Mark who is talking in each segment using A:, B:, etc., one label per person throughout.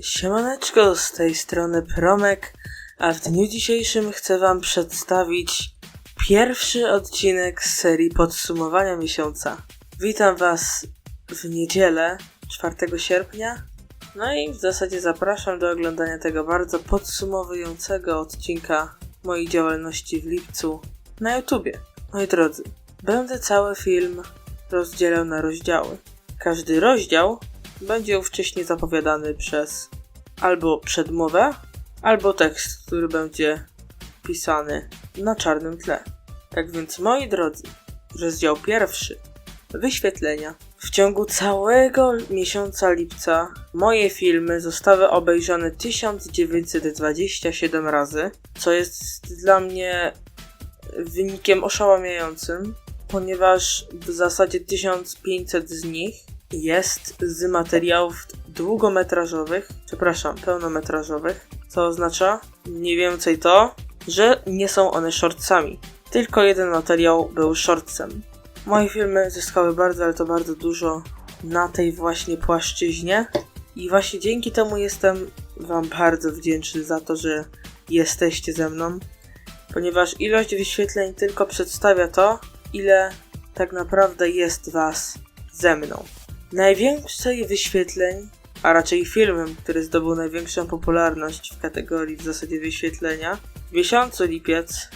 A: Siemaneczko, z tej strony Promek, a w dniu dzisiejszym chcę wam przedstawić pierwszy odcinek z serii podsumowania miesiąca. Witam was w niedzielę 4 sierpnia, no i w zasadzie zapraszam do oglądania tego bardzo podsumowującego odcinka mojej działalności w lipcu na YouTubie. Moi drodzy, będę cały film rozdzielał na rozdziały. Każdy rozdział będzie ówcześnie zapowiadany przez albo przedmowę, albo tekst, który będzie pisany na czarnym tle. Tak więc, moi drodzy, rozdział pierwszy wyświetlenia. W ciągu całego miesiąca lipca moje filmy zostały obejrzane 1927 razy, co jest dla mnie wynikiem oszałamiającym, ponieważ w zasadzie 1500 z nich jest z materiałów długometrażowych, przepraszam, pełnometrażowych, co oznacza mniej więcej to, że nie są one shortsami. Tylko jeden materiał był shortsem. Moje filmy zyskały bardzo, ale to bardzo dużo na tej właśnie płaszczyźnie i właśnie dzięki temu jestem Wam bardzo wdzięczny za to, że jesteście ze mną, ponieważ ilość wyświetleń tylko przedstawia to, ile tak naprawdę jest Was ze mną. Najwięcej wyświetleń, a raczej filmem, który zdobył największą popularność w kategorii w zasadzie wyświetlenia, w miesiącu lipiec,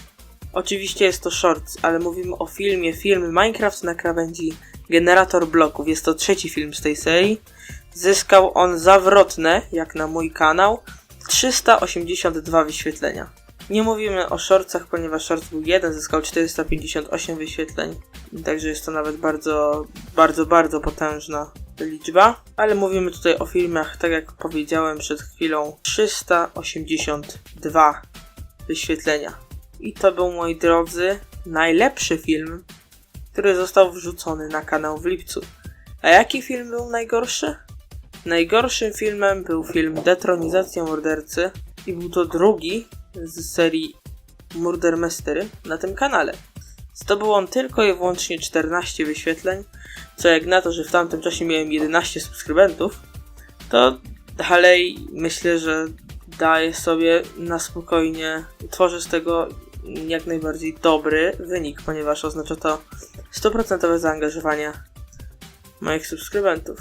A: oczywiście jest to shorts, ale mówimy o filmie, film Minecraft na krawędzi generator bloków. Jest to trzeci film z tej serii. Zyskał on zawrotne, jak na mój kanał, 382 wyświetlenia. Nie mówimy o shortsach, ponieważ shorts był jeden, zyskał 458 wyświetleń. Także jest to nawet bardzo, bardzo, bardzo potężna liczba. Ale mówimy tutaj o filmach, tak jak powiedziałem przed chwilą, 382 wyświetlenia. I to był, moi drodzy, najlepszy film, który został wrzucony na kanał w lipcu. A jaki film był najgorszy? Najgorszym filmem był film Detronizacja mordercy i był to drugi z serii Murder Mystery na tym kanale. Zdobył on tylko i wyłącznie 14 wyświetleń, co jak na to, że w tamtym czasie miałem 11 subskrybentów, to dalej myślę, że daję sobie na spokojnie, tworzę z tego jak najbardziej dobry wynik, ponieważ oznacza to 100% zaangażowanie moich subskrybentów.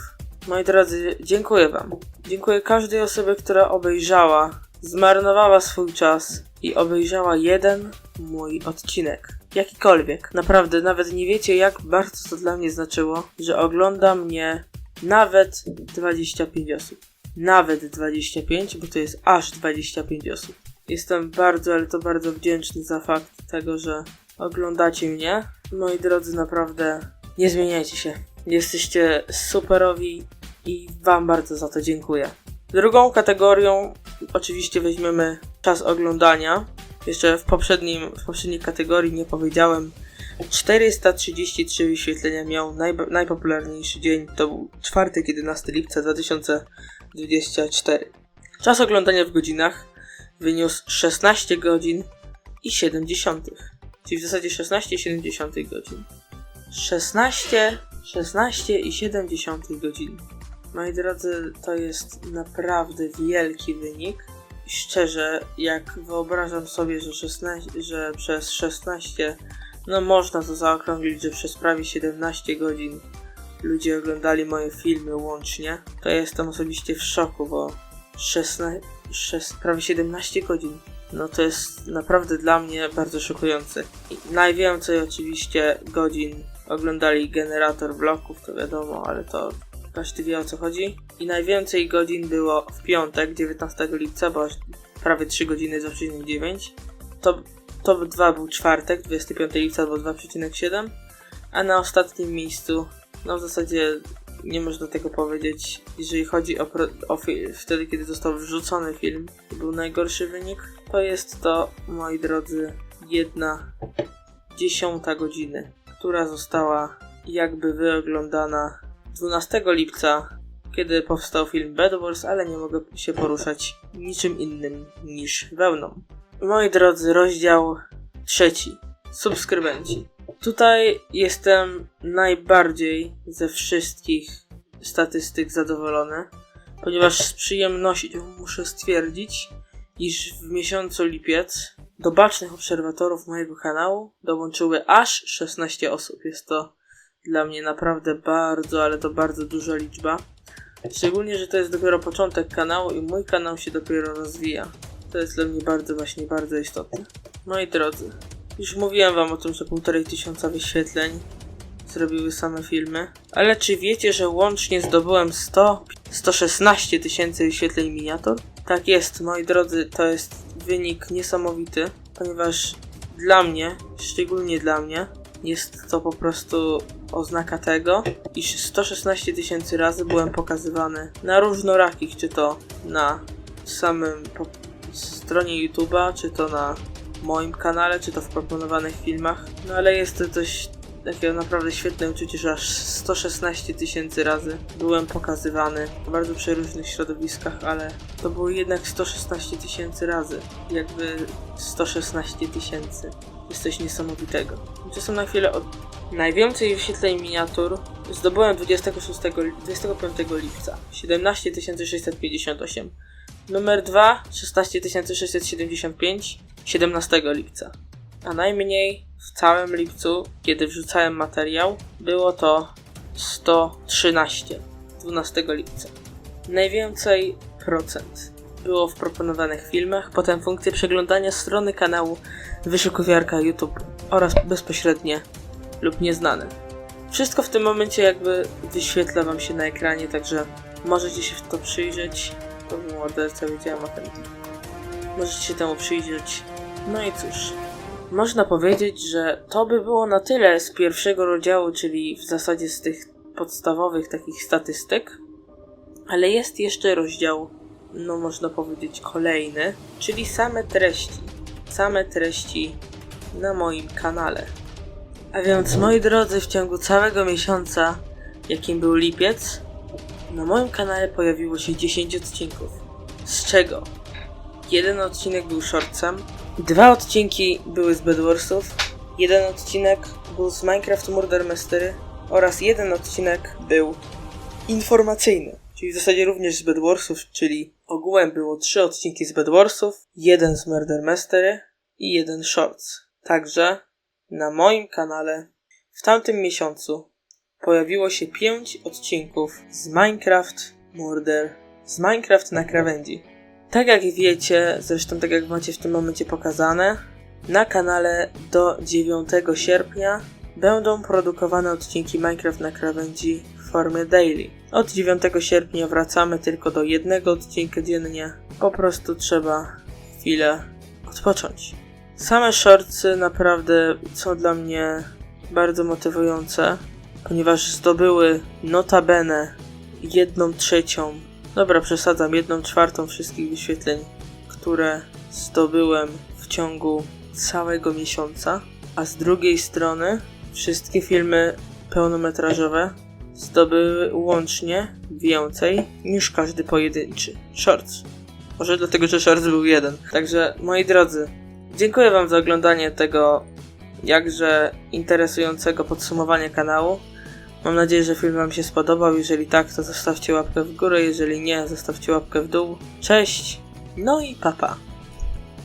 A: Moi drodzy, dziękuję Wam. Dziękuję każdej osobie, która obejrzała, zmarnowała swój czas i obejrzała jeden mój odcinek. Jakikolwiek. Naprawdę, nawet nie wiecie, jak bardzo to dla mnie znaczyło, że ogląda mnie nawet 25 osób. Nawet 25, bo to jest aż 25 osób. Jestem bardzo, ale to bardzo wdzięczny za fakt tego, że oglądacie mnie. Moi drodzy, naprawdę nie zmieniajcie się. Jesteście superowi i Wam bardzo za to dziękuję. Drugą kategorią oczywiście weźmiemy czas oglądania. Jeszcze w, poprzednim, w poprzedniej kategorii nie powiedziałem. 433 wyświetlenia miał najpopularniejszy dzień. To był czwartek, 11 lipca 2024. Czas oglądania w godzinach wyniósł 16 godzin i 70. Czyli w zasadzie 16 i 70 godzin. 16, 16 i 70 godzin. Moi drodzy, to jest naprawdę wielki wynik. Szczerze, jak wyobrażam sobie, że, 16, że przez 16, no można to zaokrąglić, że przez prawie 17 godzin ludzie oglądali moje filmy łącznie, to jestem osobiście w szoku, bo 16, 6, prawie 17 godzin. No to jest naprawdę dla mnie bardzo szokujące. Najwięcej oczywiście godzin oglądali generator bloków, to wiadomo, ale to każdy wie o co chodzi. I najwięcej godzin było w piątek, 19 lipca, bo prawie 3 godziny 2,9. Top, top 2 był czwartek, 25 lipca, było 2,7. A na ostatnim miejscu, no w zasadzie nie można tego powiedzieć, jeżeli chodzi o, o wtedy kiedy został wrzucony film, był najgorszy wynik, to jest to, moi drodzy, jedna dziesiąta godziny, która została jakby wyoglądana 12 lipca, kiedy powstał film Bad Wars, ale nie mogę się poruszać niczym innym niż wełną. Moi drodzy, rozdział trzeci. Subskrybenci. Tutaj jestem najbardziej ze wszystkich statystyk zadowolony, ponieważ z przyjemnością muszę stwierdzić, iż w miesiącu lipiec do bacznych obserwatorów mojego kanału dołączyły aż 16 osób. Jest to dla mnie naprawdę bardzo, ale to bardzo duża liczba. Szczególnie, że to jest dopiero początek kanału i mój kanał się dopiero rozwija. To jest dla mnie bardzo, właśnie bardzo istotne. Moi drodzy, już mówiłem wam o tym, że półtorej tysiąca wyświetleń zrobiły same filmy. Ale czy wiecie, że łącznie zdobyłem 100, 116 tysięcy wyświetleń miniatur? Tak jest, moi drodzy, to jest wynik niesamowity, ponieważ dla mnie, szczególnie dla mnie, jest to po prostu oznaka tego, iż 116 tysięcy razy byłem pokazywany na różnorakich, czy to na samym stronie YouTube'a, czy to na moim kanale, czy to w proponowanych filmach. No ale jest to coś takiego naprawdę świetne uczucie, że aż 116 tysięcy razy byłem pokazywany w bardzo przeróżnych środowiskach, ale to było jednak 116 tysięcy razy. Jakby 116 tysięcy. Jest coś niesamowitego. Tymczasem na chwilę od... Najwięcej wyświetleń miniatur zdobyłem 26, 25 lipca. 17 658. Numer 2 16 675 17 lipca. A najmniej w całym lipcu, kiedy wrzucałem materiał, było to 113 12 lipca. Najwięcej procent było w proponowanych filmach, potem funkcje przeglądania strony kanału, wyszukiwarka YouTube oraz bezpośrednie lub nieznane. Wszystko w tym momencie jakby wyświetla wam się na ekranie, także możecie się w to przyjrzeć. To był morderca, wiedziałem o tym. Możecie się temu przyjrzeć. No i cóż, można powiedzieć, że to by było na tyle z pierwszego rozdziału, czyli w zasadzie z tych podstawowych takich statystyk. Ale jest jeszcze rozdział, no można powiedzieć kolejny, czyli same treści. Same treści na moim kanale. A więc moi drodzy, w ciągu całego miesiąca, jakim był lipiec, na moim kanale pojawiło się 10 odcinków. Z czego jeden odcinek był shortsem, dwa odcinki były z Bedwarsów, jeden odcinek był z Minecraft Murder Mystery oraz jeden odcinek był informacyjny. Czyli w zasadzie również z Bedwarsów, czyli ogółem było trzy odcinki z Bedwarsów, jeden z Murder Mystery i jeden shorts. Także na moim kanale w tamtym miesiącu pojawiło się 5 odcinków z Minecraft Murder, z Minecraft na krawędzi. Tak jak wiecie, zresztą tak jak macie w tym momencie pokazane, na kanale do 9 sierpnia będą produkowane odcinki Minecraft na krawędzi w formie daily. Od 9 sierpnia wracamy tylko do jednego odcinka dziennie. Po prostu trzeba chwilę odpocząć. Same shortsy naprawdę są dla mnie bardzo motywujące, ponieważ zdobyły notabene jedną trzecią, dobra przesadzam, jedną czwartą wszystkich wyświetleń, które zdobyłem w ciągu całego miesiąca, a z drugiej strony wszystkie filmy pełnometrażowe zdobyły łącznie więcej niż każdy pojedynczy shorts. Może dlatego, że shorts był jeden. Także moi drodzy, Dziękuję Wam za oglądanie tego jakże interesującego podsumowania kanału. Mam nadzieję, że film Wam się spodobał. Jeżeli tak, to zostawcie łapkę w górę. Jeżeli nie, zostawcie łapkę w dół. Cześć, no i papa. Pa.